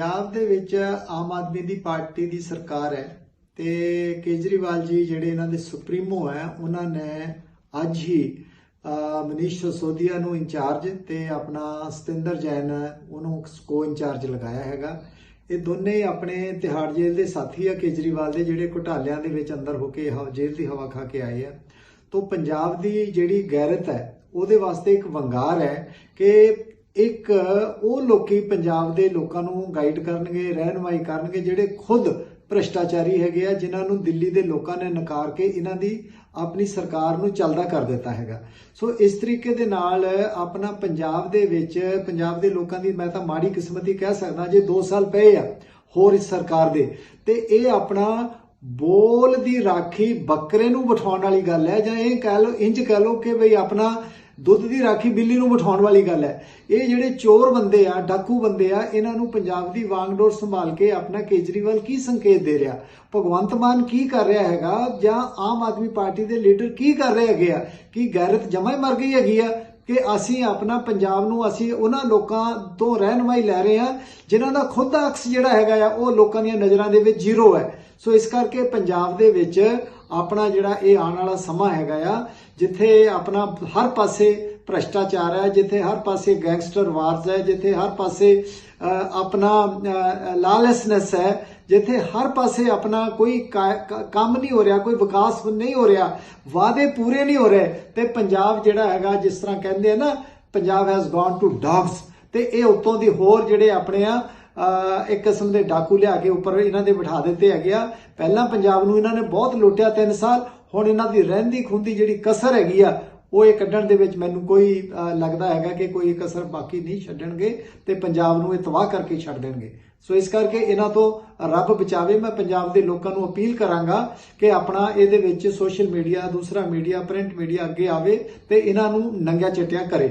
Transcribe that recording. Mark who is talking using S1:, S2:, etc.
S1: ਪੰਜਾਬ ਦੇ ਵਿੱਚ ਆਮ ਆਦਮੀ ਦੀ ਪਾਰਟੀ ਦੀ ਸਰਕਾਰ ਹੈ ਤੇ ਕੇਜਰੀਵਾਲ ਜੀ ਜਿਹੜੇ ਇਹਨਾਂ ਦੇ ਸੁਪਰੀਮੋ ਹੈ, ਉਹਨਾਂ ਨੇ ਅੱਜ ਹੀ ਮਨੀਸ਼ ਸਿਸੋਦੀਆ ਨੂੰ ਇੰਚਾਰਜ ਤੇ ਆਪਣਾ ਸਤਿੰਦਰ ਜੈਨ ਉਹਨੂੰ ਕੋ ਇੰਚਾਰਜ ਲਗਾਇਆ ਹੈਗਾ। ਇਹ ਦੋਨੇ ਆਪਣੇ ਤਿਹਾੜ ਜੇਲ੍ਹ ਦੇ ਸਾਥੀ ਆ ਕੇਜਰੀਵਾਲ ਦੇ, ਜਿਹੜੇ ਘੁਟਾਲਿਆਂ ਦੇ ਵਿੱਚ ਅੰਦਰ ਹੋ ਕੇ ਹ- ਜੇਲ੍ਹ ਦੀ ਹਵਾ ਖਾ ਕੇ ਆਏ ਆ। ਤੋਂ ਪੰਜਾਬ ਦੀ ਜਿਹੜੀ ਗੈਰਤ ਹੈ, ਉਹਦੇ ਵਾਸਤੇ ਇੱਕ ਵੰਗਾਰ ਹੈ ਕਿ ਇੱਕ ਉਹ ਲੋਕੀ ਪੰਜਾਬ ਦੇ ਲੋਕਾਂ ਨੂੰ ਗਾਈਡ ਕਰਨਗੇ, ਰਹਿਨਮਾਈ ਕਰਨਗੇ, ਜਿਹੜੇ ਖੁਦ ਭ੍ਰਿਸ਼ਟਾਚਾਰੀ ਹੈਗੇ ਆ, ਜਿਨ੍ਹਾਂ ਨੂੰ ਦਿੱਲੀ ਦੇ ਲੋਕਾਂ ਨੇ ਨਕਾਰ ਕੇ ਇਹਨਾਂ ਦੀ ਆਪਣੀ ਸਰਕਾਰ ਨੂੰ ਚੱਲਦਾ ਕਰ ਦਿੱਤਾ ਹੈਗਾ। ਸੋ ਇਸ ਤਰੀਕੇ ਦੇ ਨਾਲ ਆਪਣਾ ਪੰਜਾਬ ਦੇ ਵਿੱਚ, ਪੰਜਾਬ ਦੇ ਲੋਕਾਂ ਦੀ ਮੈਂ ਤਾਂ ਮਾੜੀ ਕਿਸਮਤੀ ਕਹਿ ਸਕਦਾ ਜੇ 2 ਸਾਲ ਪਏ ਆ ਹੋਰ ਇਸ ਸਰਕਾਰ ਦੇ, ਤੇ ਇਹ ਆਪਣਾ ਬੋਲ ਦੀ ਰਾਖੀ ਬੱਕਰੇ ਨੂੰ ਬਿਠਾਉਣ ਵਾਲੀ ਗੱਲ ਹੈ, ਜਾਂ ਇਹ ਕਹਿ ਲਓ ਇੰਜ ਕਹਿ ਲਓ ਕਿ ਬਈ ਆਪਣਾ ਦੁੱਧ ਦੀ ਰਾਖੀ ਬਿੱਲੀ ਨੂੰ ਬਿਠਾਉਣ ਵਾਲੀ ਗੱਲ ਹੈ। ਇਹ ਜਿਹੜੇ ਚੋਰ ਬੰਦੇ ਆ, ਡਾਕੂ ਬੰਦੇ ਆ, ਇਹਨਾਂ ਨੂੰ ਪੰਜਾਬ ਦੀ ਵਾਂਗਡੋਰ ਸੰਭਾਲ ਕੇ ਆਪਣਾ ਕੇਜਰੀਵਾਲ ਕੀ ਸੰਕੇਤ ਦੇ ਰਿਹਾ? ਭਗਵੰਤ ਮਾਨ ਕੀ ਕਰ ਰਿਹਾ ਹੈਗਾ ਜਾਂ ਆਮ ਆਦਮੀ ਪਾਰਟੀ ਦੇ ਲੀਡਰ ਕੀ ਕਰ ਰਹੇ ਹੈਗੇ ਆ? ਕੀ ਗੈਰਤ ਜਮਾ ਹੀ ਮਰ ਗਈ ਹੈਗੀ ਆ ਕਿ ਅਸੀਂ ਆਪਣਾ ਪੰਜਾਬ ਨੂੰ ਅਸੀਂ ਉਹਨਾਂ ਲੋਕਾਂ ਤੋਂ ਰਹਿਨਮਾਈ ਲੈ ਰਹੇ ਹਾਂ ਜਿਨ੍ਹਾਂ ਦਾ ਖੁਦ ਦਾ ਅਕਸ ਜਿਹੜਾ ਹੈਗਾ ਆ, ਉਹ ਲੋਕਾਂ ਦੀਆਂ ਨਜ਼ਰਾਂ ਦੇ ਵਿੱਚ ਜ਼ੀਰੋ ਹੈ। ਸੋ ਇਸ ਕਰਕੇ ਪੰਜਾਬ ਦੇ ਵਿੱਚ ਆਪਣਾ ਜਿਹੜਾ ਇਹ ਆਉਣ ਵਾਲਾ ਸਮਾਂ ਹੈਗਾ ਆ ਜਿੱਥੇ ਆਪਣਾ ਹਰ ਪਾਸੇ ਭ੍ਰਸ਼ਟਾਚਾਰ ਹੈ ਜਿੱਥੇ ਹਰ ਪਾਸੇ ਗੈਂਗਸਟਰ ਵਾਰਸ ਹੈ ਜਿੱਥੇ ਹਰ ਪਾਸੇ ਅ, ਆਪਣਾ ਲਾਲੈਸਨੈਸ ਹੈ ਜਿੱਥੇ ਹਰ ਪਾਸੇ ਆਪਣਾ ਕੋਈ ਕ- ਕੰਮ ਨਹੀਂ ਹੋ ਰਿਹਾ ਕੋਈ ਵਿਕਾਸ ਨਹੀਂ ਹੋ ਰਿਹਾ ਵਾਅਦੇ ਪੂਰੇ ਨਹੀਂ ਹੋ ਰਹੇ ਤੇ ਪੰਜਾਬ ਜਿਹੜਾ ਹੈਗਾ ਜਿਸ ਤਰ੍ਹਾਂ ਕਹਿੰਦੇ ਆ ਨਾ Punjab has gone to dogs ਤੇ ਇਹ ਉੱਤੋਂ ਦੀ ਹੋਰ ਜਿਹੜੇ ਆਪਣੇ ਆ ਇੱਕ ਕਿਸਮ ਦੇ ਡਾਕੂ ਲਿਆ ਕੇ ਉੱਪਰ ਇਹਨਾਂ ਦੇ ਬਿਠਾ ਦਿੱਤੇ ਹੈਗੇ ਆ। ਪਹਿਲਾਂ ਪੰਜਾਬ ਨੂੰ ਇਹਨਾਂ ਨੇ ਬਹੁਤ ਲੁੱਟਿਆ 3 ਸਾਲ, ਹੁਣ ਇਹਨਾਂ ਦੀ ਰਹਿੰਦੀ ਖੁੰਦੀ ਜਿਹੜੀ ਕਸਰ ਹੈਗੀ ਆ, ਉਹ ਇਹ ਕੱਢਣ ਦੇ ਵਿੱਚ ਮੈਨੂੰ ਕੋਈ ਲੱਗਦਾ ਹੈਗਾ ਕਿ ਕੋਈ ਕਸਰ ਬਾਕੀ ਨਹੀਂ ਛੱਡਣਗੇ ਤੇ ਪੰਜਾਬ ਨੂੰ ਇਹ ਤਬਾਹ ਕਰਕੇ ਛੱਡ ਦੇਣਗੇ। ਸੋ ਇਸ ਕਰਕੇ ਇਹਨਾਂ ਤੋਂ ਰੱਬ ਬਚਾਵੇ, ਮੈਂ ਪੰਜਾਬ ਦੇ ਲੋਕਾਂ ਨੂੰ ਅਪੀਲ ਕਰਾਂਗਾ ਕਿ ਆਪਣਾ ਇਹਦੇ ਵਿੱਚ ਸੋਸ਼ਲ ਮੀਡੀਆ, ਦੂਸਰਾ ਮੀਡੀਆ, ਪ੍ਰਿੰਟ ਮੀਡੀਆ ਅੱਗੇ ਆਵੇ ਤੇ ਇਹਨਾਂ ਨੂੰ ਨੰਗਿਆ ਚਿੱਟਿਆ ਕਰੇ।